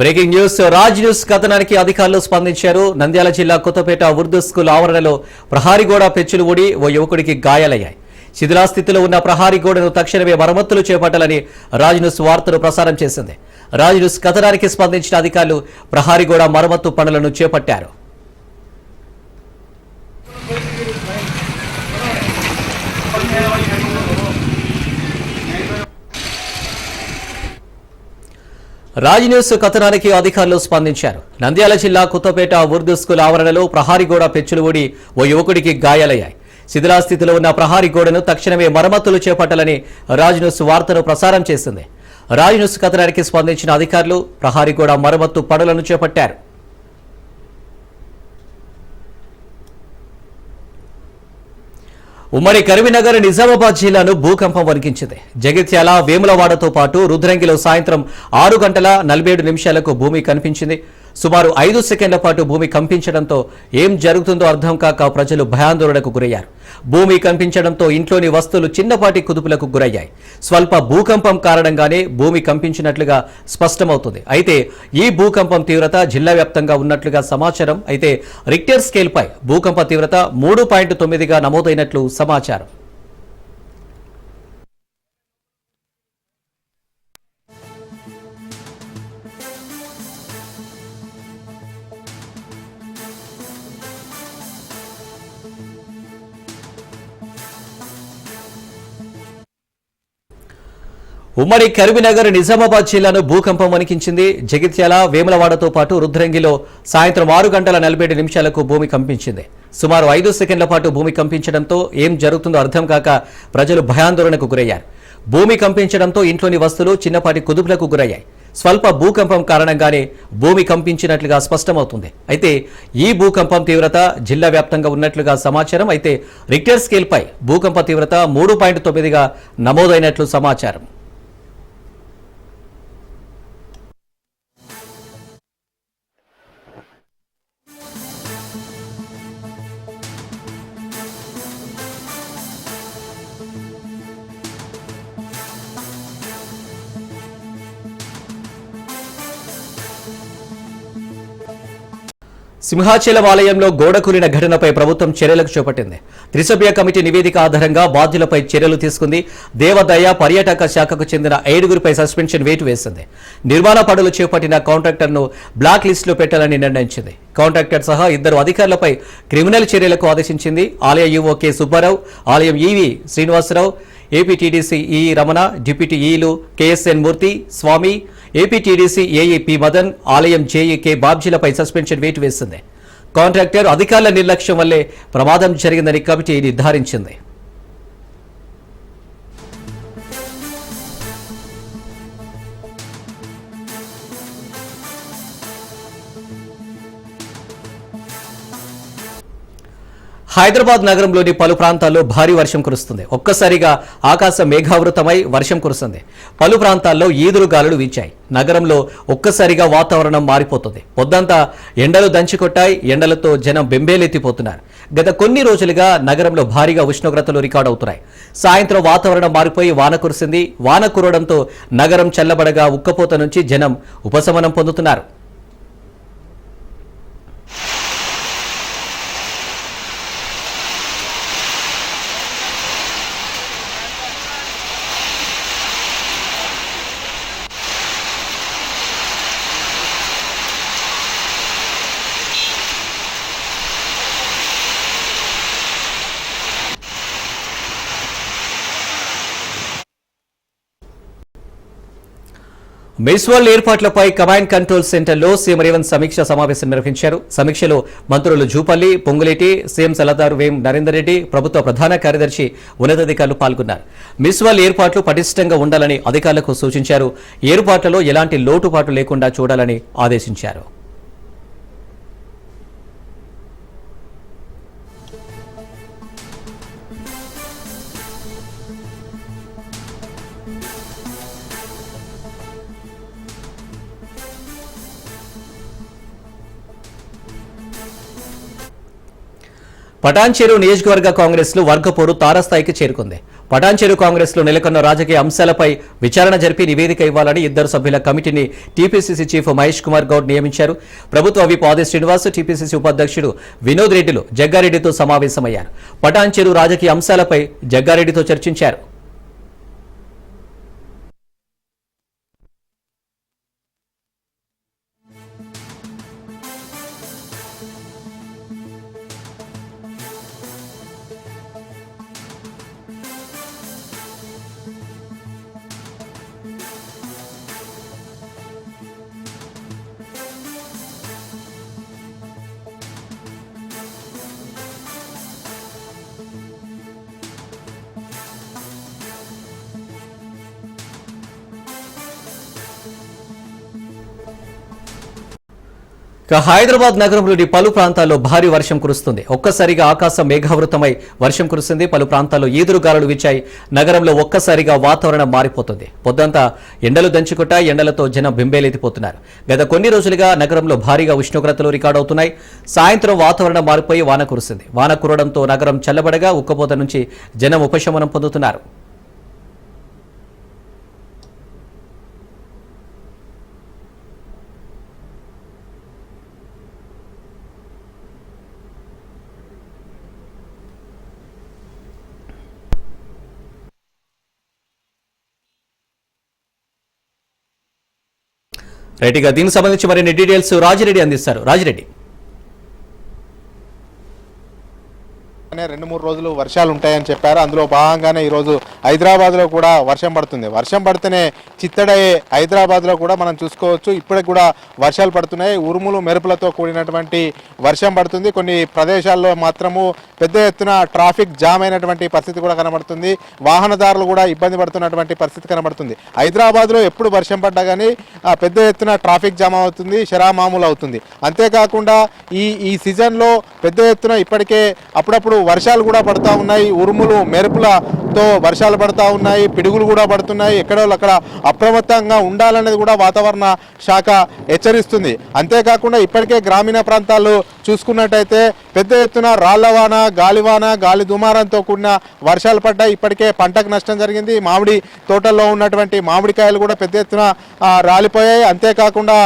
Breaking news. Raj news కథనానికి అధికారులు స్పందించారు. నంద్యాల జిల్లా కొత్తపేట ఉర్దూ స్కూల్ ఆవరణలో ప్రహారీ గోడ పెచ్చులు ఊడి ఓ యువకుడికి గాయాలయ్యాయి. శిథిలాస్థితిలో ఉన్న ప్రహారీ గోడను తక్షణమే మరమ్మతులు చేపట్టాలని రాజ్ న్యూస్ వార్తలు ప్రసారం చేసింది. రాజ్ న్యూస్ కథనానికి స్పందించిన అధికారులు ప్రహారీ గోడ మరమ్మతు పనులను చేపట్టారు. రాజ్ న్యూస్ కథనానికి అధికారులు స్పందించారు. నంద్యాల జిల్లా కొత్తపేట ఉర్దూ స్కూల్ ఆవరణలో ప్రహారీ గోడ పెచ్చులు ఊడి ఓ యువకుడికి గాయాలయ్యాయి. శిథిలాస్థితిలో ఉన్న ప్రహారీ గోడను తక్షణమే మరమ్మతులు చేపట్టాలని రాజ్ న్యూస్ వార్తను ప్రసారం చేసింది. రాజ్ న్యూస్ కథనానికి స్పందించిన అధికారులు ప్రహారీ గోడ మరమ్మతు పనులను చేపట్టారు. ఉమ్మడి కరీంనగర్ నిజామాబాద్ జిల్లాను భూకంపం వణికించింది. జగిత్యాల వేములవాడతో పాటు రుద్రంగిలో సాయంత్రం ఆరు గంటల నలభై ఏడు నిమిషాలకు భూమి కనిపించింది. సుమారు ఐదు సెకండ్ల పాటు భూమి కంపించడంతో ఏం జరుగుతుందో అర్థం కాక ప్రజలు భయాందోళనకు గురయ్యారు. భూమి కంపించడంతో ఇంట్లోని వస్తువులు చిన్నపాటి కుదుపులకు గురయ్యాయి. స్వల్ప భూకంపం కారణంగానే భూమి కంపించినట్లుగా స్పష్టమవుతుంది. అయితే ఈ భూకంపం తీవ్రత జిల్లా వ్యాప్తంగా ఉన్నట్లుగా సమాచారం. అయితే రిక్టర్ స్కేల్పై భూకంప తీవ్రత మూడు పాయింట్ తొమ్మిదిగా నమోదైనట్లు సమాచారం. ఉమ్మడి కరీంనగర్ నిజామాబాద్ జిల్లాను భూకంపం వణికించింది. జగిత్యాల వేములవాడతో పాటు రుద్రంగిలో సాయంత్రం ఆరు గంటల నలభై ఏడు నిమిషాలకు భూమి కంపించింది. సుమారు ఐదు సెకండ్ల పాటు భూమి కంపించడంతో ఏం జరుగుతుందో అర్థం కాక ప్రజలు భయాందోళనకు గురయ్యారు. భూమి కంపించడంతో ఇంట్లోని వస్తువులు చిన్నపాటి కుదుపులకు గురయ్యాయి. స్వల్ప భూకంపం కారణంగానే భూమి కంపించినట్లుగా స్పష్టమవుతుంది. అయితే ఈ భూకంపం తీవ్రత జిల్లా వ్యాప్తంగా ఉన్నట్లుగా సమాచారం. అయితే రిక్టర్ స్కేల్పై భూకంప తీవ్రత మూడు పాయింట్ తొమ్మిదిగా నమోదైనట్లు సమాచారం. సింహాచలం ఆలయంలో గోడ కూలిన ఘటనపై ప్రభుత్వం చర్యలకు చేపట్టింది. త్రిసభ్య కమిటీ నివేదిక ఆధారంగా బాధ్యులపై చర్యలు తీసుకుంది. దేవదయ పర్యాటక శాఖకు చెందిన ఐదుగురిపై సస్పెన్షన్ వేటు వేసింది. నిర్మాణ పనులు చేపట్టిన కాంట్రాక్టర్ను బ్లాక్ లిస్టులో పెట్టాలని నిర్ణయించింది. కాంట్రాక్టర్ సహా ఇద్దరు అధికారులపై క్రిమినల్ చర్యలకు ఆదేశించింది. ఆలయ ఈవో కె సుబ్బారావు ఆలయం ఈవీ శ్రీనివాసరావు ఏపీటీడీసీ ఈ రమణ డిప్యూటీ ఈలు KSN Murthy Swamy APTDC AE P Madan ఆలయం జేఈ కె బాబ్జీలపై సస్పెన్షన్ వేటు వేసింది. కాంట్రాక్టర్ అధికారుల నిర్లక్ష్యం వల్లే ప్రమాదం జరిగిందని కమిటీ నిర్ధారించింది. హైదరాబాద్ నగరంలోని పలు ప్రాంతాల్లో భారీ వర్షం కురుస్తుంది. ఒక్కసారిగా ఆకాశం మేఘావృతమై వర్షం కురుస్తుంది. పలు ప్రాంతాల్లో ఈదురు గాలులు వీచాయి. నగరంలో ఒక్కసారిగా వాతావరణం మారిపోతుంది. పొద్దంతా ఎండలు దంచికొట్టాయి. ఎండలతో జనం బెంబేలెత్తిపోతున్నారు. గత కొన్ని రోజులుగా నగరంలో భారీగా ఉష్ణోగ్రతలు రికార్డు అవుతున్నాయి. సాయంత్రం వాతావరణం మారిపోయి వాన కురిసింది. వాన కురవడంతో నగరం చల్లబడగా ఉక్కపోత నుంచి జనం ఉపశమనం పొందుతున్నారు. మెస్వాల్ ఏర్పాట్లపై కమాండ్ కంట్రోల్ సెంటర్లో సీఎం రేవంత్ సమీక్ష సమావేశం నిర్వహించారు. సమీక్షలో మంత్రులు జూపల్లి పొంగులేటి సీఎం సలహాదారు వేం నరేందర్ రెడ్డి ప్రభుత్వ ప్రధాన కార్యదర్శి ఉన్నతాధికారులు పాల్గొన్నారు. మిస్వాల్ ఏర్పాట్లు పటిష్టంగా ఉండాలని అధికారులకు సూచించారు. ఏర్పాట్లలో ఎలాంటి లోటుపాటు లేకుండా చూడాలని ఆదేశించారు. పటాన్చెరు నియోజకవర్గ కాంగ్రెస్లో వర్గపోరు తారస్థాయికి చేరుకుంది. పటాన్చెరు కాంగ్రెస్లో నెలకొన్న రాజకీయ అంశాలపై విచారణ జరిపి నివేదిక ఇవ్వాలని ఇద్దరు సభ్యుల కమిటీని టీపీసీసీ చీఫ్ మహేష్ కుమార్ గౌడ్ నియమించారు. ప్రభుత్వ విప్ ఆది శ్రీనివాస్ టీపీసీసీ ఉపాధ్యక్షుడు వినోద్ రెడ్డిలు జగ్గారెడ్డితో సమావేశమయ్యారు. పటాన్చెరు రాజకీయ అంశాలపై జగ్గారెడ్డితో చర్చించారు. ఇక హైదరాబాద్ నగరంలోని పలు ప్రాంతాల్లో భారీ వర్షం కురుస్తుంది. ఒక్కసారిగా ఆకాశం మేఘావృతమై వర్షం కురుస్తుంది. పలు ప్రాంతాల్లో ఈదురుగాలులు విచ్చాయి నగరంలో ఒక్కసారిగా వాతావరణం మారిపోతుంది. పొద్దంతా ఎండలు దంచుకుంటా ఎండలతో జనం బింబేలెత్తిపోతున్నారు. గత కొన్ని రోజులుగా నగరంలో భారీగా ఉష్ణోగ్రతలు రికార్డవుతున్నాయి సాయంత్రం వాతావరణం మారిపోయి వాన కురుస్తుంది. వాన కురవడంతో నగరం చల్లబడగా ఉక్కపోత నుంచి జనం ఉపశమనం పొందుతున్నారు. రైట్ ఇక దీనికి సంబంధించి మరిన్ని డీటెయిల్స్ రాజిరెడ్డి అందిస్తారు. రాజిరెడ్డి అనే రెండు మూడు రోజులు వర్షాలు ఉంటాయని చెప్పారు. అందులో భాగంగానే ఈరోజు హైదరాబాద్లో కూడా వర్షం పడుతుంది. వర్షం పడితేనే చిత్తడయ్యే హైదరాబాద్లో కూడా మనం చూసుకోవచ్చు. ఇప్పటికి కూడా వర్షాలు పడుతున్నాయి. ఉరుములు మెరుపులతో కూడినటువంటి వర్షం పడుతుంది. కొన్ని ప్రదేశాల్లో మాత్రము పెద్ద ఎత్తున ట్రాఫిక్ జామ్ అయినటువంటి పరిస్థితి కూడా కనబడుతుంది. వాహనదారులు కూడా ఇబ్బంది పడుతున్నటువంటి పరిస్థితి కనబడుతుంది. హైదరాబాద్లో ఎప్పుడు వర్షం పడ్డా కానీ పెద్ద ఎత్తున ట్రాఫిక్ జామ్ అవుతుంది శరామామూలు అవుతుంది. అంతేకాకుండా ఈ ఈ సీజన్లో పెద్ద ఎత్తున ఇప్పటికే అప్పుడప్పుడు వర్షాలు కూడా పడుతూ ఉన్నాయి. ఉరుములు మెరుపుల తో వర్షాలు పడుతూ ఉన్నాయి పిడుగులు కూడా పడుతున్నాయి. ఎక్కడో అక్కడ అప్రమత్తంగా ఉండాలనేది కూడా వాతావరణ శాఖ హెచ్చరిస్తుంది. అంతేకాకుండా ఇప్పటికే గ్రామీణ ప్రాంతాలు చూసుకున్నట్టయితే పెద్ద ఎత్తున రాళ్ళవాన గాలివాన గాలి దుమారంతో కూడిన వర్షాలు పడ్డాయి. ఇప్పటికే పంటకు నష్టం జరిగింది. మామిడి తోటల్లో ఉన్నటువంటి మామిడికాయలు కూడా పెద్ద ఎత్తున రాలిపోయాయి. అంతేకాకుండా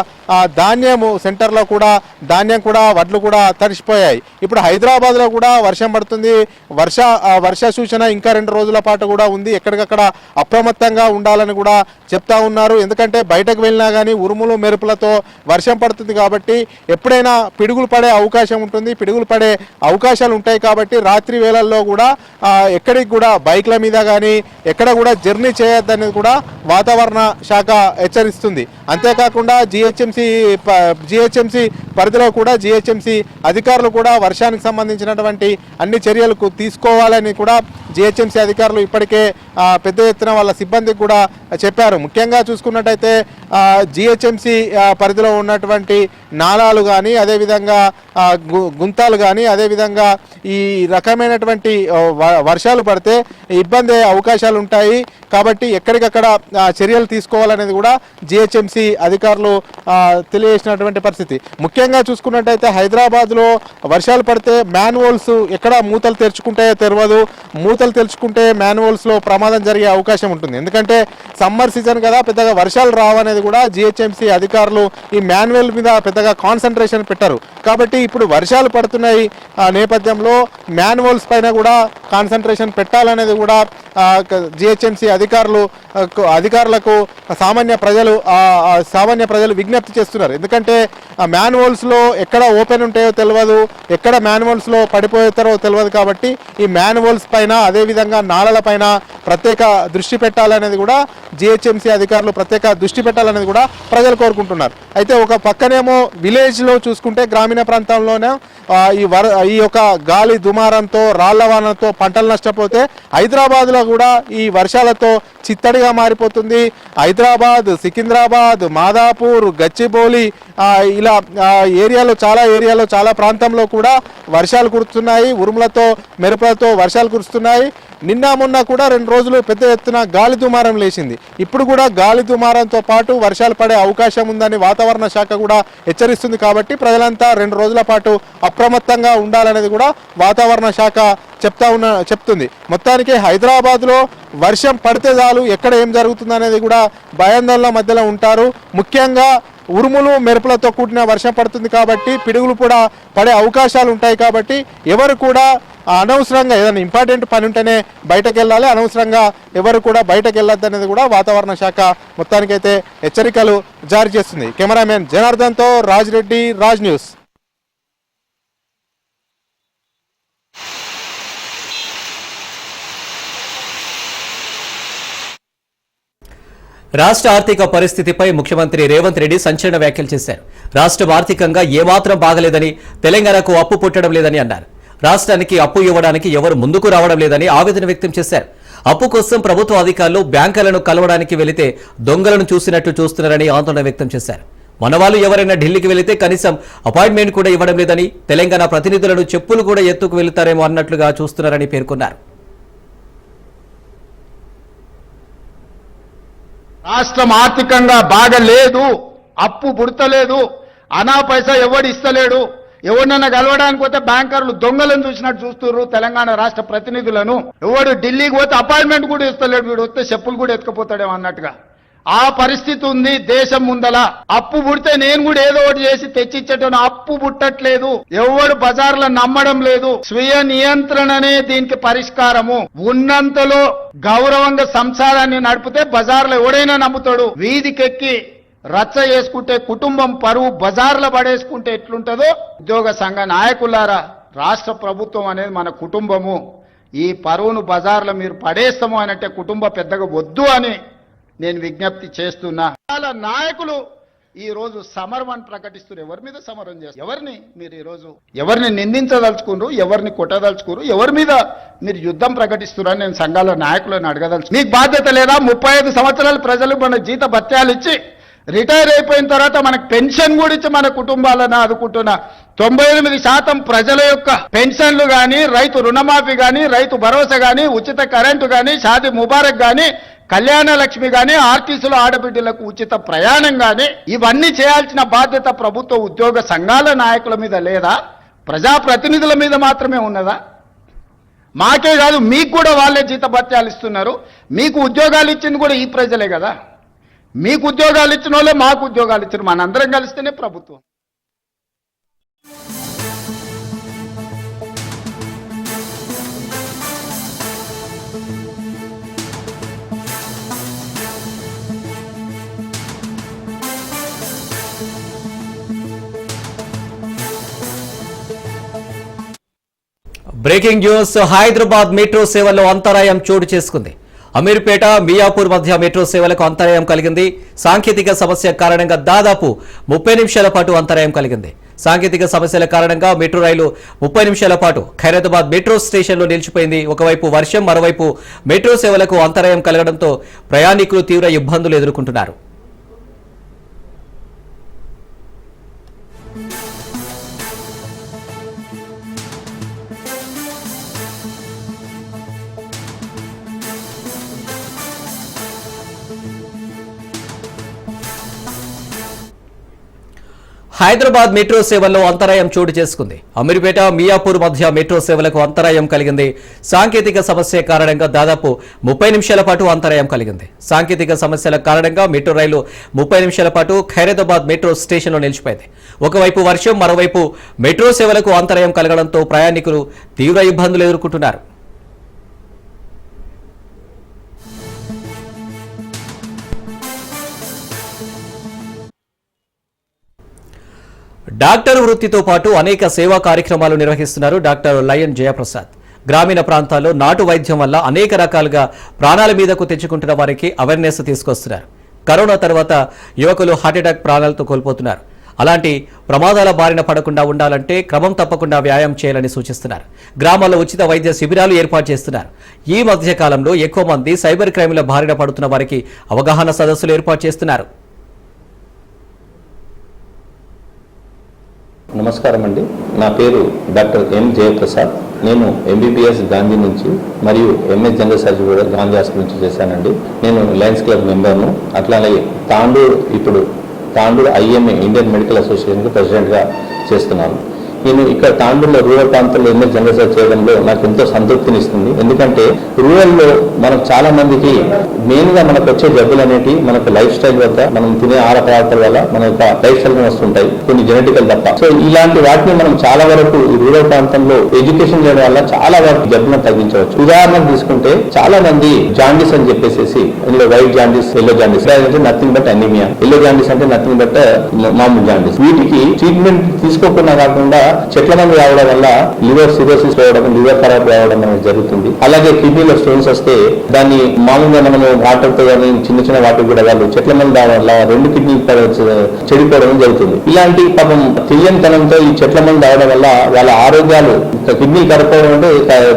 ధాన్యము సెంటర్లో కూడా ధాన్యం కూడా వడ్లు కూడా తడిసిపోయాయి. ఇప్పుడు హైదరాబాద్లో కూడా వర్షం పడుతుంది. వర్ష వర్ష సూచన ఇంకా రెండు రోజులు పాటు కూడా ఉంది. ఎక్కడికక్కడ అప్రమత్తంగా ఉండాలని కూడా చెప్తా ఉన్నారు. ఎందుకంటే బయటకు వెళ్ళినా కానీ ఉరుములు మెరుపులతో వర్షం పడుతుంది కాబట్టి ఎప్పుడైనా పిడుగులు పడే అవకాశం ఉంటుంది. పిడుగులు పడే అవకాశాలు ఉంటాయి కాబట్టి రాత్రి వేళల్లో కూడా ఎక్కడికి కూడా బైక్ల మీద కానీ ఎక్కడ కూడా జర్నీ చేయొద్దని కూడా వాతావరణ శాఖ హెచ్చరిస్తుంది. అంతేకాకుండా జిహెచ్ఎంసి జిహెచ్ఎంసి పరిధిలో కూడా జిహెచ్ఎంసి అధికారులు కూడా వర్షానికి సంబంధించినటువంటి అన్ని చర్యలకు తీసుకోవాలని కూడా జిహెచ్ఎంసి అధికారులు ఇప్పటికే పెద్ద ఎత్తున వాళ్ళ సిబ్బందికి కూడా చెప్పారు. ముఖ్యంగా చూసుకున్నట్టయితే జిహెచ్ఎంసీ పరిధిలో ఉన్నటువంటి నాళాలు కానీ అదేవిధంగా గు- గుంతాలు కానీ అదేవిధంగా ఈ రకమైనటువంటి వ- వర్షాలు పడితే ఇబ్బంది అయ్యే అవకాశాలు ఉంటాయి. కాబట్టి ఎక్కడికక్కడ చర్యలు తీసుకోవాలనేది కూడా జిహెచ్ఎంసి అధికారులు తెలియజేసినటువంటి పరిస్థితి. ముఖ్యంగా చూసుకున్నట్టయితే హైదరాబాద్లో వర్షాలు పడితే మ్యాన్వోల్స్ ఎక్కడ మూతలు తెరుచుకుంటాయో తెలియదు మూతలు తెలుసుకుంటే మ్యాన్వోల్స్లో ప్రమాదం జరిగే అవకాశం ఉంటుంది. ఎందుకంటే సమ్మర్ సీజన్ కదా పెద్దగా వర్షాలు రావనేది కూడా జిహెచ్ఎంసీ అధికారులు ఈ మాన్యువల్ మీద పెద్దగా కాన్సన్ట్రేషన్ పెట్టారు. కాబట్టి ఇప్పుడు వర్షాలు పడుతున్నాయి ఆ నేపథ్యంలో మాన్యువల్స్ పైన కూడా కాన్సన్ట్రేషన్ పెట్టాలనేది కూడా జిహెచ్ఎంసి అధికారులు అధికారులకు సామాన్య ప్రజలు సామాన్య ప్రజలు విజ్ఞప్తి చేస్తున్నారు. ఎందుకంటే ఆ మాన్యువల్స్లో ఎక్కడ ఓపెన్ ఉంటాయో తెలియదు ఎక్కడ మాన్యువల్స్లో పడిపోతారో తెలియదు కాబట్టి ఈ మాన్యువల్స్ పైన అదేవిధంగా నాళల పైన ప్రత్యేక దృష్టి పెట్టాలనేది కూడా జిహెచ్ఎంసీ అధికారులు ప్రత్యేక దృష్టి పెట్టాలనేది కూడా ప్రజలు కోరుకుంటున్నారు. అయితే ఒక పక్కనేమో విలేజ్లో చూసుకుంటే గ్రామీణ ప్రాంతంలోనే ఈ వర ఈ యొక్క గాలి దుమారంతో రాళ్ళ వానతో పంటలు నష్టపోతే హైదరాబాద్లో కూడా ఈ వర్షాలతో చిత్తడి మారిపోతుంది. హైదరాబాద్ సికింద్రాబాద్ మాదాపూర్ గచ్చిబౌలి ఇలా ఏరియాలో చాలా ఏరియాలో చాలా ప్రాంతంలో కూడా వర్షాలు కురుస్తున్నాయి. ఉరుములతో మెరుపులతో వర్షాలు కురుస్తున్నాయి. నిన్న మొన్న కూడా రెండు రోజులు పెద్ద ఎత్తున గాలి దుమారం లేచింది. ఇప్పుడు కూడా గాలి దుమారంతో పాటు వర్షాలు పడే అవకాశం ఉందని వాతావరణ శాఖ కూడా హెచ్చరిస్తుంది కాబట్టి ప్రజలంతా రెండు రోజుల పాటు అప్రమత్తంగా ఉండాలనేది కూడా వాతావరణ శాఖ చెప్తా ఉన్న చెప్తుంది. మొత్తానికి హైదరాబాద్లో వర్షం పడితే చాలు ఎక్కడ ఏం జరుగుతుంది అనేది కూడా భయాందోళన మధ్యలో ఉంటారు. ముఖ్యంగా ఉరుములు మెరుపులతో కూడిన వర్షం పడుతుంది కాబట్టి పిడుగులు కూడా పడే అవకాశాలు ఉంటాయి కాబట్టి ఎవరు కూడా అనవసరంగా ఏదైనా ఇంపార్టెంట్ పని ఉంటేనే బయటకు వెళ్ళాలి అనవసరంగా ఎవరు కూడా బయటకు వెళ్ళొద్దు అనేది కూడా వాతావరణ శాఖ మొత్తానికైతే హెచ్చరికలు జారీ చేస్తుంది. కెమెరామెన్ జనార్దన్తో రాజ్ రెడ్డి రాజ్ న్యూస్. రాష్ట్ర ఆర్థిక పరిస్థితిపై ముఖ్యమంత్రి రేవంత్ రెడ్డి సంచలన వ్యాఖ్యలు చేశారు. రాష్ట్రం ఆర్థికంగా ఏమాత్రం బాగలేదని తెలంగాణకు అప్పు పుట్టడం లేదని అన్నారు. రాష్ట్రానికి అప్పు ఇవ్వడానికి ఎవరు ముందుకు రావడం లేదని ఆవేదన వ్యక్తం చేశారు. అప్పు కోసం ప్రభుత్వ అధికారులు బ్యాంకులను కలవడానికి వెళితే దొంగలను చూసినట్టు చూస్తున్నారని ఆందోళన వ్యక్తం చేశారు. మనవాళ్ళు ఎవరైనా ఢిల్లీకి వెళితే కనీసం అపాయింట్మెంట్ కూడా ఇవ్వడం లేదని తెలంగాణ ప్రతినిధులను చెప్పులు కూడా ఎత్తుకు వెళుతారేమో అన్నట్లుగా చూస్తున్నారని పేర్కొన్నారు. రాష్ట్రం ఆర్థికంగా బాగా లేదు అప్పు పుడతలేదు అనా పైసా ఎవడు ఇస్తలేడు ఎవరినన్నా కలవడానికి పోతే బ్యాంకర్లు దొంగలను చూసినట్టు చూస్తున్నారు తెలంగాణ రాష్ట్ర ప్రతినిధులను. ఎవడు ఢిల్లీకి పోతే అపాయింట్మెంట్ కూడా ఇస్తలేడు వీడు వస్తే చెప్పులు కూడా ఎత్తుకుపోతాడేమో అన్నట్టుగా. ఆ పరిస్థితి ఉంది దేశం ముందల. అప్పు పుడితే నేను కూడా ఏదో ఒకటి చేసి తెచ్చిచ్చేటను అప్పు పుట్టట్లేదు. ఎవడు బజార్లో నమ్మడం లేదు. స్వీయ నియంత్రణనే దీనికి పరిష్కారము. ఉన్నంతలో గౌరవంగా సంసారాన్ని నడిపితే బజార్లో ఎవడైనా నమ్ముతాడు. వీధికెక్కి రచ్చ చేసుకుంటే కుటుంబం పరువు బజార్లో పడేసుకుంటే ఎట్లుంటుందో ఉద్యోగ సంఘ నాయకులారా రాష్ట్ర ప్రభుత్వం అనేది మన కుటుంబము. ఈ పరువును బజార్లో మీరు పడేస్తాము అనంటే కుటుంబ పెద్దగా వద్దు అని నేను విజ్ఞప్తి చేస్తున్నా. చాలా నాయకులు ఈ రోజు సమరం ప్రకటిస్తున్నారు. ఎవరి మీద సమరం చేస్తారు? ఎవరిని మీరు ఈ రోజు? ఎవరిని నిందించదలుచుకున్నారు? ఎవరిని కొట్టదలుచుకున్నారు? ఎవరి మీద మీరు యుద్ధం ప్రకటిస్తున్నారని నేను సంఘాల నాయకులను అడగదలుచు మీకు బాధ్యత లేదా? ముప్పై ఐదు సంవత్సరాలు ప్రజలు మన జీత భత్యాలు ఇచ్చి రిటైర్ అయిపోయిన తర్వాత మనకు పెన్షన్ కూడా ఇచ్చి మన కుటుంబాలను ఆదుకుంటున్న తొంభై ఎనిమిది శాతం ప్రజల యొక్క పెన్షన్లు కానీ రైతు రుణమాఫీ కానీ రైతు భరోసా కానీ ఉచిత కరెంటు కానీ షాది ముబారక్ కానీ కళ్యాణ లక్ష్మి కానీ ఆర్టీసీలో ఆడబిడ్డలకు ఉచిత ప్రయాణం కానీ ఇవన్నీ చేయాల్సిన బాధ్యత ప్రభుత్వ ఉద్యోగ సంఘాల నాయకుల మీద లేదా ప్రజాప్రతినిధుల మీద మాత్రమే ఉన్నదా? మాకే కాదు మీకు కూడా వాళ్ళే జీతభత్యాలు ఇస్తున్నారు. మీకు ఉద్యోగాలు ఇచ్చింది కూడా ఈ ప్రజలే కదా. మీకు ఉద్యోగాలు ఇచ్చిన వాళ్ళే మాకు ఉద్యోగాలు ఇచ్చిన మనందరం కలిస్తేనే ప్రభుత్వం. బ్రేకింగ్ న్యూస్ హైదరాబాద్ మెట్రో సేవల్లో అంతరాయం చోటు చేసుకుంది. అమీర్పేట మియాపూర్ మధ్య మెట్రో సేవలకు అంతరాయం కలిగింది. సాంకేతిక సమస్య కారణంగా దాదాపు ముప్పై నిమిషాల పాటు అంతరాయం కలిగింది. సాంకేతిక సమస్యల కారణంగా మెట్రో రైలు ముప్పై నిమిషాల పాటు ఖైరతాబాద్ మెట్రో స్టేషన్లో నిలిచిపోయింది. ఒకవైపు వర్షం మరోవైపు మెట్రో సేవలకు అంతరాయం కలగడంతో ప్రయాణికులు తీవ్ర ఇబ్బందులు ఎదుర్కొంటున్నారు. హైదరాబాద్ మెట్రో సేవల్లో అంతరాయం చోటు చేసుకుంది. అమీర్పేట మియాపూర్ మధ్య మెట్రో సేవలకు అంతరాయం కలిగింది. సాంకేతిక సమస్య కారణంగా దాదాపు ముప్పై నిమిషాల పాటు అంతరాయం కలిగింది. సాంకేతిక సమస్యల కారణంగా మెట్రో రైలు ముప్పై నిమిషాల పాటు ఖైరతాబాద్ మెట్రో స్టేషన్లో నిలిచిపోయింది. ఒకవైపు వర్షం మరోవైపు మెట్రో సేవలకు అంతరాయం కలగడంతో ప్రయాణికులు తీవ్ర ఇబ్బందులు ఎదుర్కొంటున్నారు. డాక్టర్ వృత్తితో పాటు అనేక సేవా కార్యక్రమాలు నిర్వహిస్తున్నారు డాక్టర్ లయన్ జయప్రసాద్. గ్రామీణ ప్రాంతాల్లో నాటు వైద్యం వల్ల అనేక రకాలుగా ప్రాణాల మీదకు తెచ్చుకుంటున్న వారికి అవేర్నెస్ తీసుకొస్తున్నారు. కరోనా తర్వాత యువకులు హార్ట్అటాక్ ప్రాణాలతో కోల్పోతున్నారు. అలాంటి ప్రమాదాల బారిన పడకుండా ఉండాలంటే క్రమం తప్పకుండా వ్యాయామం చేయాలని సూచిస్తున్నారు. గ్రామాల్లో ఉచిత వైద్య శిబిరాలు ఏర్పాటు చేస్తున్నారు. ఈ మధ్య కాలంలో ఎక్కువ మంది సైబర్ క్రైమ్ల బారిన పడుతున్న వారికి అవగాహన సదస్సులు ఏర్పాటు చేస్తున్నారు. నమస్కారం అండి. నా పేరు డాక్టర్ ఎం జయప్రసాద్. నేను ఎంబీబీఎస్ గాంధీ నుంచి మరియు ఎంఎస్ జనరల్ సర్జరీ కూడా గాంధీ హాస్పిటల్ నుంచి చేశానండి. నేను లయన్స్ క్లబ్ మెంబర్ను. అట్లానే తాండూరు ఇప్పుడు తాండూరు ఐఎంఏ ఇండియన్ మెడికల్ అసోసియేషన్కి ప్రెసిడెంట్గా చేస్తున్నాను. నేను ఇక్కడ తాండూరులో రూరల్ ప్రాంతంలో ఎన్నో జనరల్ చేయడంలో నాకు ఎంతో సంతృప్తిని ఇస్తుంది ఎందుకంటే రూరల్లో మనకు చాలా మందికి మెయిన్గా మనకు వచ్చే జబ్బులు అనేవి మనకు లైఫ్ స్టైల్ వద్ద మనం తినే ఆహార పదార్థాల వల్ల మన యొక్క లైఫ్ స్టైల్ వస్తుంటాయి కొన్ని జెనెటికల్ తప్ప. సో ఇలాంటి వాటిని మనం చాలా వరకు ఈ రూరల్ ప్రాంతంలో ఎడ్యుకేషన్ చేయడం వల్ల చాలా వరకు జబ్బులను తగ్గించవచ్చు. ఉదాహరణకు తీసుకుంటే చాలా మంది జాండీస్ అని చెప్పేసి ఇందులో వైట్ జాండీస్ ఎల్లో జాండీస్ అంటే nothing but anaemia yellow jaundice అంటే నథింగ్ బట్ మామూలు జాండీస్ వీటికి ట్రీట్మెంట్ తీసుకోకుండా కాకుండా చెట్ల మంది రావడం వల్ల లివర్ సిరోసిస్ రావడం లివర్ ఖరాబ్ రావడం అనేది జరుగుతుంది. అలాగే కిడ్నీలో స్టోన్స్ వస్తే దాన్ని మామూలుగా మనము వాటర్తో కానీ చిన్న చిన్న వాటర్ కూడా వాళ్ళు చెట్ల మంది రావడం వల్ల రెండు కిడ్నీ చెడిపోవడం జరుగుతుంది. ఇలాంటి పాపం తెలియనితనంతో ఈ చెట్ల మంది రావడం వల్ల వాళ్ళ ఆరోగ్యాలు కిడ్నీ కరపోవడం అంటే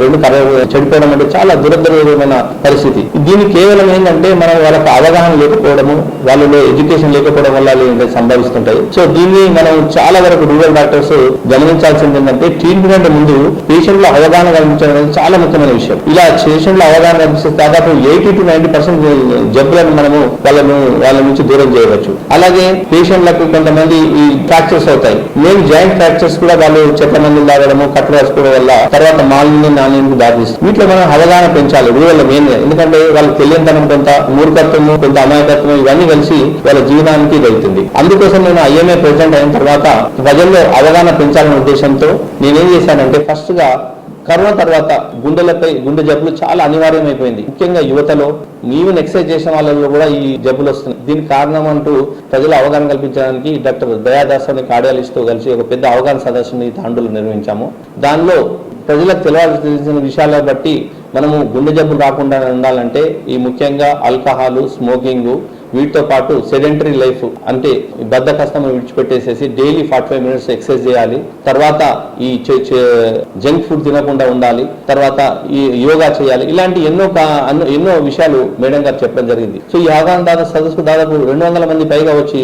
రెండు కర చెడిపోవడం అంటే చాలా దురదమైన పరిస్థితి. దీనికి కేవలం ఏంటంటే మనం వాళ్ళకి అవగాహన లేకపోవడము వాళ్ళలో ఎడ్యుకేషన్ లేకపోవడం వల్ల సంభవిస్తుంటాయి. సో దీన్ని మనం చాలా వరకు రూరల్ డాక్టర్స్ గమనించాల్సింది ఏంటంటే ట్రీట్మెంట్ ముందు పేషెంట్లో అవగాహన కల్పించడం అనేది చాలా ముఖ్యమైన విషయం. ఇలా పేషెంట్లో అవగాహన కల్పిస్తే దాదాపు ఎయిటీ టు నైన్టీ పర్సెంట్ జబ్బులను మనము వాళ్ళను వాళ్ళ నుంచి దూరం చేయవచ్చు. అలాగే పేషెంట్లకు కొంతమంది ఈ ఫ్రాక్చర్స్ అవుతాయి. మెయిన్ జాయింట్ ఫ్రాక్చర్స్ కూడా వాళ్ళు చెట్ల మంది తాగడము కట్లు రాసుకోవడం వల్ల తర్వాత మాలిన్యం నాణ్యం దాటిస్తుంది వీటిలో మనం అవగాహన పెంచాలి. వీళ్ళ మెయిన్ ఎందుకంటే వాళ్ళు తెలియనితనం కొంత మూర్ఖత్వము కొంత అమాయకత్వం ఇవన్నీ కలిసి వాళ్ళ జీవనానికి వెళ్తుంది. అందుకోసం నేను ఐఎంఏ ప్రెసిడెంట్ అయిన తర్వాత ప్రజల్లో అవగాహన పెంచాలని ఉద్దేశంతో నేనేం చేశానంటే ఫస్ట్గా కరోనా తర్వాత గుండెలపై గుండె జబ్బులు చాలా అనివార్యమైపోయింది. ముఖ్యంగా యువతలో ఈవెన్ ఎక్సర్సైజ్ చేసిన వాళ్ళలో కూడా ఈ జబ్బులు వస్తున్నాయి. దీనికి కారణం అంటూ ప్రజలు అవగాహన కల్పించడానికి డాక్టర్ దయాదాస్ అనే కార్డియాలజిస్ట్ కలిసి ఒక పెద్ద అవగాహన సదస్సుని తాండూలు నిర్వహించాము. దానిలో ప్రజలకు తెలియాల్సిన విషయాల బట్టి మనము గుండె జబ్బులు రాకుండా ఉండాలంటే ఈ ముఖ్యంగా ఆల్కహాలు స్మోకింగ్ వీటితో పాటు సెడెంటరీ లైఫ్ అంటే బద్దకస్తం విడిచిపెట్టేసేసి daily forty five minutes exercise చేయాలి. తర్వాత ఈ జంక్ ఫుడ్ తినకుండా ఉండాలి. తర్వాత ఈ యోగా చేయాలి. ఇలాంటి ఎన్నో ఎన్నో విషయాలు మేడం గారు చెప్పడం జరిగింది. సో ఈ అవగాహన దాదాపు సదస్సుకు దాదాపు రెండు వందల మంది పైగా వచ్చి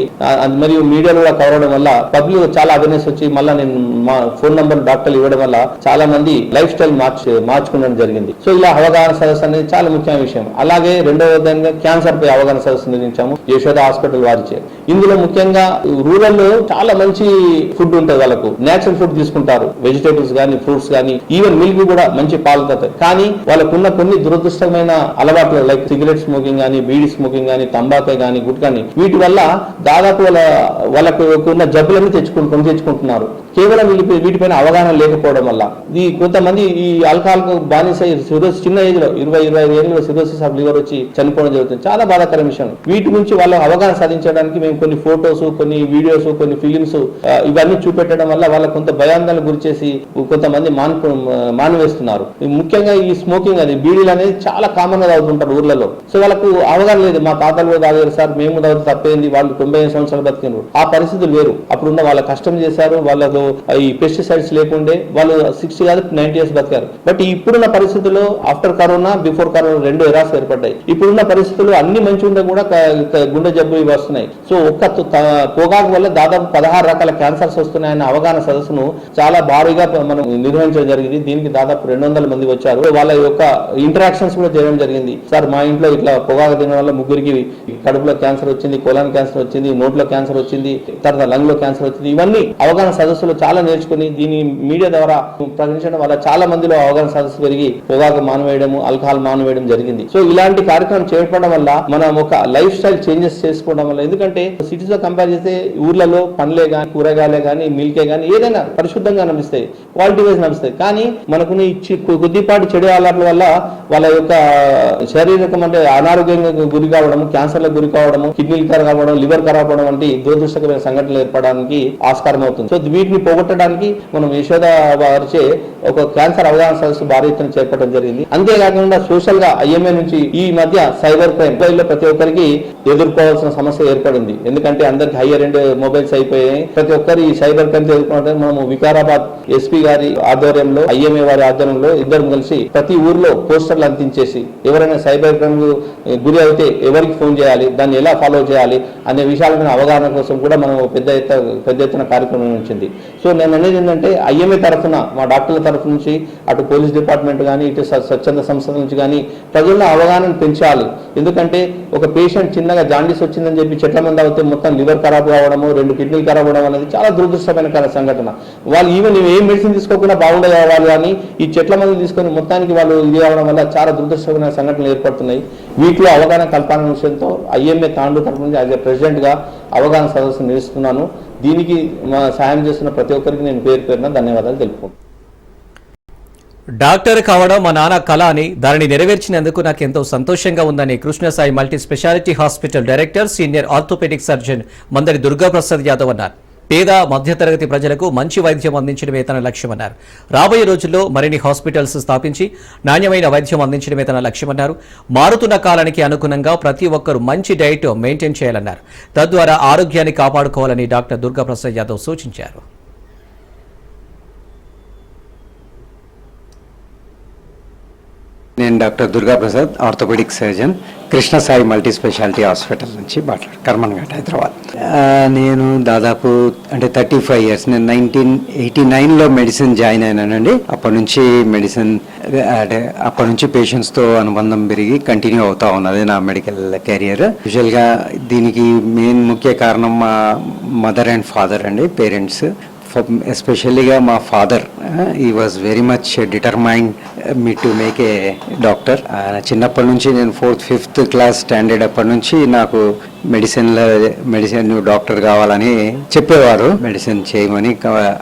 మరియు మీడియాలో కూడా కవర్ అవడం వల్ల పబ్లిక్ చాలా అవేర్నెస్ వచ్చి మళ్ళీ నేను మా ఫోన్ నంబర్ డాక్టర్లు ఇవ్వడం వల్ల చాలా మంది లైఫ్ స్టైల్ మార్చి మార్చుకోవడం జరిగింది. సో ఇలా అవగాహన సదస్సు అనేది చాలా ముఖ్యమైన విషయం. అలాగే రెండవ విధంగా క్యాన్సర్ పై అవగాహన సదస్సు నిర్వహించాము యశోద హాస్పిటల్ వారిచే. ఇందులో ముఖ్యంగా రూరల్లో చాలా మంచి ఫుడ్ ఉంటుంది వాళ్ళకు. నేచురల్ ఫుడ్ తీసుకుంటారు. వెజిటేబుల్స్ కానీ ఫ్రూట్స్ కానీ ఈవెన్ మిల్క్ కూడా మంచి పాలు తాగుతారు కానీ వాళ్ళకున్న కొన్ని దురదృష్టమైన అలవాట్లు లైక్ సిగరెట్ స్మోకింగ్ కానీ బీడి స్మోకింగ్ కానీ తంబాకే కానీ గుట్కాని వీటి వల్ల దాదాపు వాళ్ళ వాళ్ళకు ఉన్న జబ్బులన్నీ తెచ్చుకుంటు కొని తెచ్చుకుంటున్నారు. కేవలం వీటి వీటిపైన అవగాహన లేకపోవడం వల్ల. ఈ కొంతమంది ఈ ఆల్కహాల్కు బానిస సిరోసిస్ చిన్న ఏజ్లో ఇరవై ఇరవై ఐదు ఏళ్ళలో సిరోసిస్ ఆఫ్ లివర్ వచ్చి చనిపోవడం జరుగుతుంది. చాలా బాధాకర విషయం. వీటి గురించి వాళ్ళ అవగాహన సాధించడానికి మేము కొన్ని ఫోటోస్ కొన్ని వీడియోస్ కొన్ని ఫిలిమ్స్ ఇవన్నీ చూపెట్టడం వల్ల వాళ్ళకు కొంత భయాందోళన గురిచేసి కొంతమంది మాన్ మానివేస్తున్నారు. ముఖ్యంగా ఈ స్మోకింగ్ అది బీడీలు అనేది చాలా కామన్గా తాగుతుంటారు ఊర్లలో. సో వాళ్ళకు అవగాహన లేదు మా తాతలు కూడా తాగారు సార్ మేము తాగుతూ తప్పేంది వాళ్ళు తొంభై ఐదు సంవత్సరాలు బతికినారు ఆ పరిస్థితులు వేరు. అప్పుడున్న వాళ్ళ కష్టం చేశారు వాళ్ళకు ఈ పెస్టిసైడ్స్ లేకుండే వాళ్ళు సిక్స్టీ కాదు నైన్టీ ఇయర్స్ బతికారు బట్ ఇప్పుడున్న పరిస్థితుల్లో ఆఫ్టర్ కరోనా బిఫోర్ కరోనా రెండు ఎరాస్ ఏర్పడ్డాయి. ఇప్పుడున్న పరిస్థితులు అన్ని మంచి ఉండే కూడా గుండె జబ్బు ఇవి వస్తున్నాయి. సో ఒక్క పొగాకు వల్ల దాదాపు పదహారు రకాల క్యాన్సర్స్ వస్తున్నాయన్న అవగాహన సదస్సును చాలా భారీగా మనం నిర్వహించడం జరిగింది. దీనికి దాదాపు రెండు వందల మంది వచ్చారు. వాళ్ళ యొక్క ఇంటరాక్షన్స్ కూడా చేయడం జరిగింది. సార్ మా ఇంట్లో ఇట్లా పొగాకు తినడం వల్ల ముగ్గురికి కడుపులో క్యాన్సర్ వచ్చింది కోలాన్ క్యాన్సర్ వచ్చింది నోట్లో క్యాన్సర్ వచ్చింది తర్వాత లంగ్లో క్యాన్సర్ వచ్చింది. ఇవన్నీ అవగాహన సదస్సులు చాలా నేర్చుకుని దీని మీడియా ద్వారా ప్రకటించడం వల్ల చాలా మందిలో అవగాహన సదస్సు పెరిగి పొగాకు మానవేయడం ఆల్కహాల్ మానవేయడం జరిగింది. సో ఇలాంటి కార్యక్రమం చేపట్టడం వల్ల మనం ఒక లైఫ్ స్టైల్ చేంజెస్ చేసుకోవడం వల్ల. ఎందుకంటే సిటీస్లో కంపేర్ చేస్తే ఊర్లలో పండ్లే కానీ కూరగాయలే కానీ మిల్కే కానీ ఏదైనా పరిశుద్ధంగా నడుస్తాయి క్వాలిటీ వైజ్ నడుస్తాయి. కానీ మనకు ఈ కొద్దిపాటి చెడు అలవాట్ల వల్ల వాళ్ళ యొక్క శారీరకం అంటే అనారోగ్యంగా గురి కావడం క్యాన్సర్లకు గురి కావడం కిడ్నీలు ఖరాబ్ అవ్వడం లివర్ ఖరాబ్ అవ్వడం వంటి దురదృష్టకరమైన సంఘటనలు ఏర్పడడానికి ఆస్కారం అవుతుంది. సో వీటిని పోగొట్టడానికి మనం యశోద వారిచే ఒక క్యాన్సర్ అవగాహన సదస్సు భారీ ఎత్తున చేపట్టడం జరిగింది. అంతేకాకుండా సోషల్గా ఐఎంఏ నుంచి ఈ మధ్య సైబర్ క్రైమ్ ప్రతి ఒక్కరికి ఎదుర్కోవాల్సిన సమస్య ఏర్పడింది. ఎందుకంటే అందరికి హైయర్ ఎండ్ మొబైల్స్ అయిపోయాయి. ప్రతి ఒక్కరు ఈ సైబర్ క్రైమ్ ఎదుర్కొంటే మనము వికారాబాద్ ఎస్పీ గారి ఆధ్వర్యంలో ఐఎంఏ వారి ఆధ్వర్యంలో ఇద్దరు కలిసి ప్రతి ఊర్లో పోస్టర్లు అందించేసి ఎవరైనా సైబర్ క్రైమ్ గురి అయితే ఎవరికి ఫోన్ చేయాలి దాన్ని ఎలా ఫాలో చేయాలి అనే విషయాల అవగాహన కోసం కూడా మనం పెద్ద ఎత్త పెద్ద ఎత్తున కార్యక్రమం ఉంచింది సో నేను అనేది ఏంటంటే ఐఎంఏ తరఫున మా డాక్టర్ల తరఫు నుంచి అటు పోలీస్ డిపార్ట్మెంట్ కానీ ఇటు స్వచ్ఛంద సంస్థల నుంచి కానీ ప్రజల్లో అవగాహన పెంచాలి. ఎందుకంటే ఒక పేషెంట్ చిన్నగా జాండీస్ వచ్చిందని చెప్పి చెట్ల మంది అవుతే మొత్తం లివర్ ఖరాబ్ కావడము రెండు కిడ్నీలు ఖరాబ్ అవ్వడం అనేది చాలా దురదృష్టమైన సంఘటన. వాళ్ళు ఈవెన్ ఏం మెడిసిన్ తీసుకోకుండా బాగుండే వాళ్ళు కానీ ఈ చెట్ల మందులు తీసుకొని మొత్తానికి వాళ్ళు ఇది అవడం వల్ల చాలా దురదృష్టమైన సంఘటనలు ఏర్పడుతున్నాయి. వీటిలో అవగాహన కల్పన విషయంతో ఐఎంఏ తాండూ తరపు నుంచి యాజ్ ఏ ప్రెసిడెంట్గా అవగాహన సదస్సు నిర్వహిస్తున్నాను. దీనికి మా సాయం చేస్తున్న ప్రతి ఒక్కరికి నేను పేరు పేరున ధన్యవాదాలు తెలుపుకుంటున్నాను. డాక్టర్ కావడం మా నాన్న కళ అని దానిని నెరవేర్చినందుకు నాకు ఎంతో సంతోషంగా ఉందని Krishnasai multi speciality hospital director senior orthopaedic surgeon Mandari Durgaprasad Yadav అన్నారు. పేద మధ్యతరగతి ప్రజలకు మంచి వైద్యం అందించడమే తన లక్ష్యమన్నారు రాబోయే రోజుల్లో మరిన్ని హాస్పిటల్స్ స్థాపించి నాణ్యమైన వైద్యం అందించడమే తన లక్ష్యమన్నారు మారుతున్న కాలానికి అనుగుణంగా ప్రతి ఒక్కరూ మంచి డైట్ మెయింటైన్ చేయాలన్నారు. తద్వారా ఆరోగ్యాన్ని కాపాడుకోవాలని డాక్టర్ దుర్గాప్రసాద్ యాదవ్ సూచించారు. నేను doctor Durgaprasad orthopaedic surgeon Krishna Sai multi speciality hospital నుంచి మాట్లాడు కర్మన్ఘాట్ హైదరాబాద్. నేను దాదాపు అంటే థర్టీ ఫైవ్ ఇయర్స్ నేను నైన్టీన్ ఎయిటీ నైన్లో మెడిసిన్ జాయిన్ అయినానండి. అప్పటి నుంచి మెడిసిన్ అంటే అప్పటి నుంచి పేషెంట్స్తో అనుబంధం పెరిగి కంటిన్యూ అవుతా ఉన్నది నా మెడికల్ కెరియర్. యూజువల్గా దీనికి మెయిన్ ముఖ్య కారణం మా మదర్ అండ్ ఫాదర్ అండి పేరెంట్స్. ఎస్పెషల్లీగా మా father he was very much determined me to make a doctor చిన్నప్పటి నుంచి నేను ఫోర్త్ ఫిఫ్త్ క్లాస్ స్టాండర్డ్ అప్పటి నుంచి నాకు మెడిసిన్లో మెడిసిన్ నువ్వు డాక్టర్ కావాలని చెప్పేవారు. మెడిసిన్ చేయమని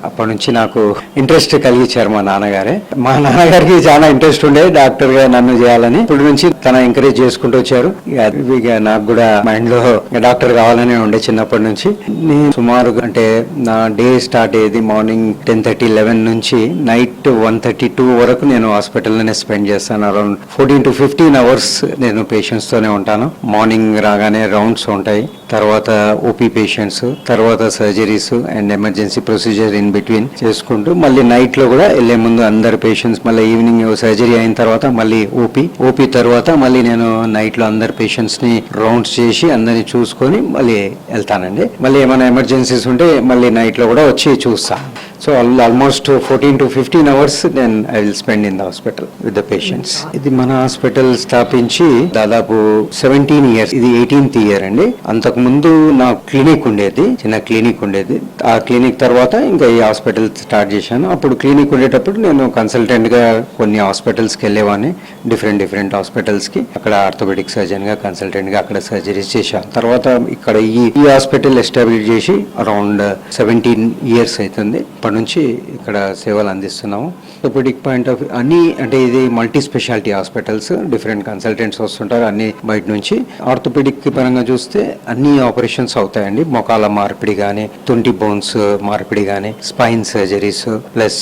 అప్పటి నుంచి నాకు ఇంట్రెస్ట్ కలిగించారు మా నాన్నగారే. మా నాన్నగారికి చాలా ఇంట్రెస్ట్ ఉండే డాక్టర్గా నన్ను చేయాలని ఇప్పటి నుంచి తన ఎంకరేజ్ చేసుకుంటూ వచ్చారు. ఇక ఇక నాకు కూడా మైండ్లో డాక్టర్ కావాలని ఉండే చిన్నప్పటి నుంచి. నేను సుమారు అంటే నా డే స్టార్ట్ అయ్యేది మార్నింగ్ టెన్ థర్టీ లెవెన్ నుంచి నైట్ వన్ థర్టీ టూ వరకు నేను హాస్పిటల్లోనే స్పెండ్ చేస్తాను. Around fourteen to fifteen hours నేను పేషెంట్స్ తోనే ఉంటాను. మార్నింగ్ రాగానే రౌండ్స్ ఉంటాయి. తర్వాత ఓపీ పేషెంట్స్ తర్వాత surgeries and emergency procedure in between చేసుకుంటూ మళ్ళీ నైట్లో కూడా వెళ్ళే ముందు అందరు పేషెంట్స్ మళ్ళీ ఈవినింగ్ సర్జరీ అయిన తర్వాత మళ్ళీ ఓపీ. ఓపీ తర్వాత మళ్ళీ నేను నైట్లో అందరు పేషెంట్స్ని రౌండ్స్ చేసి అందరిని చూసుకొని మళ్ళీ వెళ్తానండి. మళ్ళీ ఏమైనా ఎమర్జెన్సీస్ ఉంటే మళ్ళీ నైట్లో కూడా వచ్చి చూస్తాను so almost fourteen to fifteen hours then I will spend in the hospital with the patients ఇది మన హాస్పిటల్ స్థాపించి దాదాపు సెవెంటీన్ ఇయర్స్ ఇది ఎయిటీన్త్ ఇయర్ అండి. అంతకు ముందు నా క్లినిక్ ఉండేది చిన్న క్లినిక్ ఉండేది. ఆ క్లినిక్ తర్వాత ఇంకా ఈ హాస్పిటల్ స్టార్ట్ చేశాను. అప్పుడు క్లినిక్ ఉండేటప్పుడు నేను కన్సల్టెంట్గా కొన్ని హాస్పిటల్స్కి వెళ్ళేవాడిని. డిఫరెంట్ డిఫరెంట్ హాస్పిటల్స్కి అక్కడ ఆర్థోపెడిక్ సర్జన్గా కన్సల్టెంట్గా అక్కడ సర్జరీస్ చేశాను. తర్వాత ఇక్కడ ఈ ఈ హాస్పిటల్ ఎస్టాబ్లిష్ చేసి అరౌండ్ సెవెంటీన్ ఇయర్స్ అవుతుంది ఇప్పటి నుంచి ఇక్కడ సేవలు అందిస్తున్నాము. ఆర్థోపెడిక్ పాయింట్ ఆఫ్ అన్ని అంటే ఇది multi speciality hospitals different consultants వస్తుంటారు అన్ని బయట నుంచి. ఆర్థోపెడిక్ పరంగా చూస్తే అన్ని ఆపరేషన్స్ అవుతాయండి. మొకాల మార్పిడి కానీ తుంటి బోన్స్ మార్పిడి కానీ స్పైన్ సర్జరీస్ ప్లస్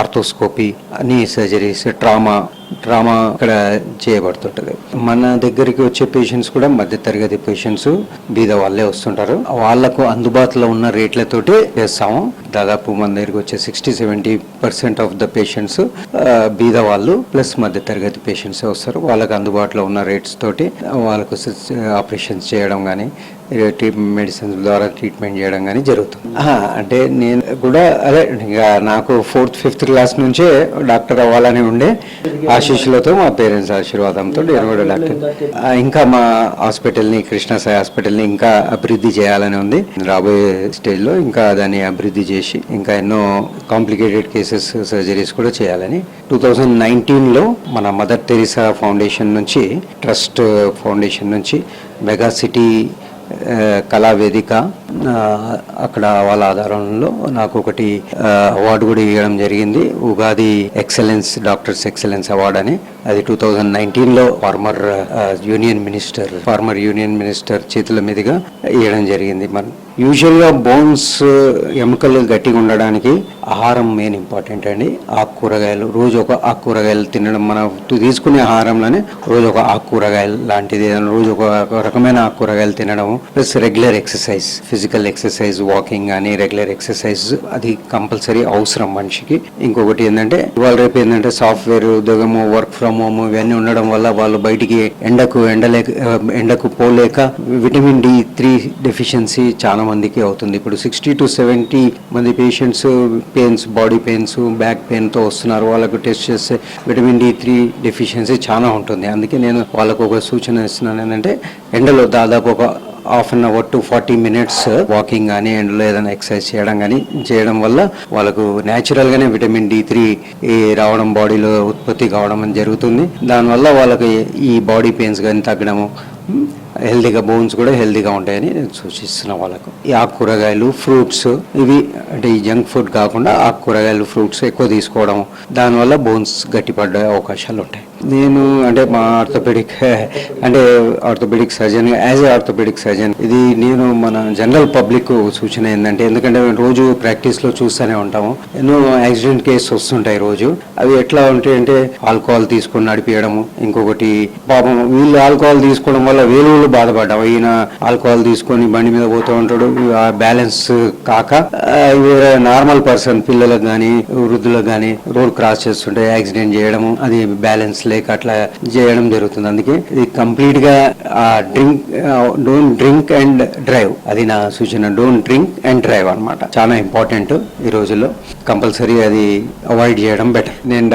ఆర్థోస్కోపీ అన్ని సర్జరీస్ ట్రామా డ్రామా ఇక్కడ చేయబడుతుంటది. మన దగ్గరికి వచ్చే పేషెంట్స్ కూడా మధ్య తరగతి పేషెంట్స్ బీద వాళ్ళే వస్తుంటారు. వాళ్ళకు అందుబాటులో ఉన్న రేట్లతోటి చేస్తాము. దాదాపు మన దగ్గరికి వచ్చే sixty seventy percent of the patients బీద వాళ్ళు ప్లస్ మధ్య తరగతి పేషెంట్స్ వస్తారు. వాళ్ళకి అందుబాటులో ఉన్న రేట్స్ తోటి వాళ్ళకు ఆపరేషన్స్ చేయడం కానీ మెడిసిన్స్ ద్వారా ట్రీట్మెంట్ చేయడం కానీ జరుగుతుంది. అంటే నేను కూడా అదే ఇంకా నాకు ఫోర్త్ ఫిఫ్త్ క్లాస్ నుంచే డాక్టర్ అవ్వాలని ఉండే ఆశీస్సులతో మా పేరెంట్స్ ఆశీర్వాదంతో నేను కూడా డాక్టర్. ఇంకా మా హాస్పిటల్ని కృష్ణసాయి హాస్పిటల్ని ఇంకా అభివృద్ధి చేయాలని ఉంది. రాబోయే స్టేజ్లో ఇంకా దాన్ని అభివృద్ధి చేసి ఇంకా ఎన్నో కాంప్లికేటెడ్ కేసెస్ సర్జరీస్ కూడా చేయాలని. టూ థౌజండ్ నైన్టీన్లో మన మదర్ తెరిసా ఫౌండేషన్ నుంచి ట్రస్ట్ ఫౌండేషన్ నుంచి మెగా సిటీ కళా వేదిక అక్కడ వాళ్ళ ఆధారంలో నాకు ఒకటి అవార్డు కూడా ఇవ్వడం జరిగింది. Ugadi excellence doctors excellence award అని. అది టూ థౌజండ్ నైన్టీన్లో former union minister former union minister చేతుల మీదుగా ఇవ్వడం జరిగింది. మన యూజువల్గా బోన్స్ ఎముకలు గట్టిగా ఉండడానికి ఆహారం మెయిన్ ఇంపార్టెంట్ అండి. ఆకుకూరగాయలు రోజు ఒక ఆకుకూరగాయలు తినడం మనం తీసుకునే ఆహారంలోనే రోజు ఒక ఆకుకూరగాయలు లాంటిది ఏదైనా రోజు ఒక ఒక రకమైన ఆకుకూరగాయలు తినడం plus regular exercise physical exercise walking కానీ రెగ్యులర్ ఎక్సర్సైజ్ అది కంపల్సరీ అవసరం మనిషికి. ఇంకొకటి ఏంటంటే ఇవాళ రేపు ఏంటంటే సాఫ్ట్వేర్ ఉద్యోగము వర్క్ ఫ్రమ్ హోమ్ ఇవన్నీ ఉండడం వల్ల వాళ్ళు బయటికి ఎండకు ఎండలేక ఎండకు పోలేక విటమిన్ డి త్రీ డెఫిషియన్సీ చాలా మందికి అవుతుంది. ఇప్పుడు సిక్స్టీ టు సెవెంటీ మంది patients pains body pains back పెయిన్తో వస్తున్నారు. వాళ్ళకు టెస్ట్ చేస్తే విటమిన్ డి త్రీ డెఫిషియన్సీ చాలా ఉంటుంది. అందుకే నేను వాళ్ళకు ఒక సూచన ఇస్తున్నాను. ఏంటంటే ఎండలో దాదాపు ఒక half an hour to forty minutes walking కానీ అండ్ ఏదైనా ఎక్సర్సైజ్ చేయడం కానీ చేయడం వల్ల వాళ్ళకు న్యాచురల్గానే విటమిన్ డి త్రీ రావడం బాడీలో ఉత్పత్తి కావడం అని జరుగుతుంది. దానివల్ల వాళ్ళకి ఈ బాడీ పెయిన్స్ కానీ తగ్గడము హెల్దీగా బోన్స్ కూడా హెల్దీగా ఉంటాయని నేను సూచిస్తున్నా వాళ్ళకు. ఈ ఆకుకూరగాయలు ఫ్రూట్స్ ఇవి అంటే ఈ జంక్ ఫుడ్ కాకుండా ఆకుకూరగాయలు ఫ్రూట్స్ ఎక్కువ తీసుకోవడం దానివల్ల బోన్స్ గట్టిపడే అవకాశాలు ఉంటాయి. నేను అంటే మా ఆర్థోపెడిక్ అంటే orthopaedic surgeon as a orthopaedic surgeon ఇది నేను మన జనరల్ పబ్లిక్ సూచన ఏంటంటే ఎందుకంటే మేము రోజు ప్రాక్టీస్లో చూస్తూనే ఉంటాము. ఎన్నో యాక్సిడెంట్ కేసు వస్తుంటాయి రోజు. అవి ఎట్లా ఉంటాయి అంటే ఆల్కహాల్ తీసుకొని నడిపించడము ఇంకొకటి పాపం వీళ్ళు ఆల్కహాల్ తీసుకోవడం వల్ల వేలు బాధపడ్డాం. ఈయన ఆల్కహాల్ తీసుకొని బండి మీద పోతూ ఉంటాడు. ఆ బ్యాలెన్స్ కాక నార్మల్ పర్సన్ పిల్లలకు కానీ వృద్ధులకు కానీ రోడ్ క్రాస్ చేస్తుంటే యాక్సిడెంట్ చేయడము. అది బ్యాలెన్స్ లేక అట్లా చేయడం జరుగుతుంది. అందుకే ఇది కంప్లీట్గా drink don't drink and drive అది నా సూచన. డోంట్ డ్రింక్ అండ్ డ్రైవ్ అన్నమాట. చాలా ఇంపార్టెంట్ ఈ రోజుల్లో. కంపల్సరీ అది అవాయిడ్ చేయడం బెటర్ నేను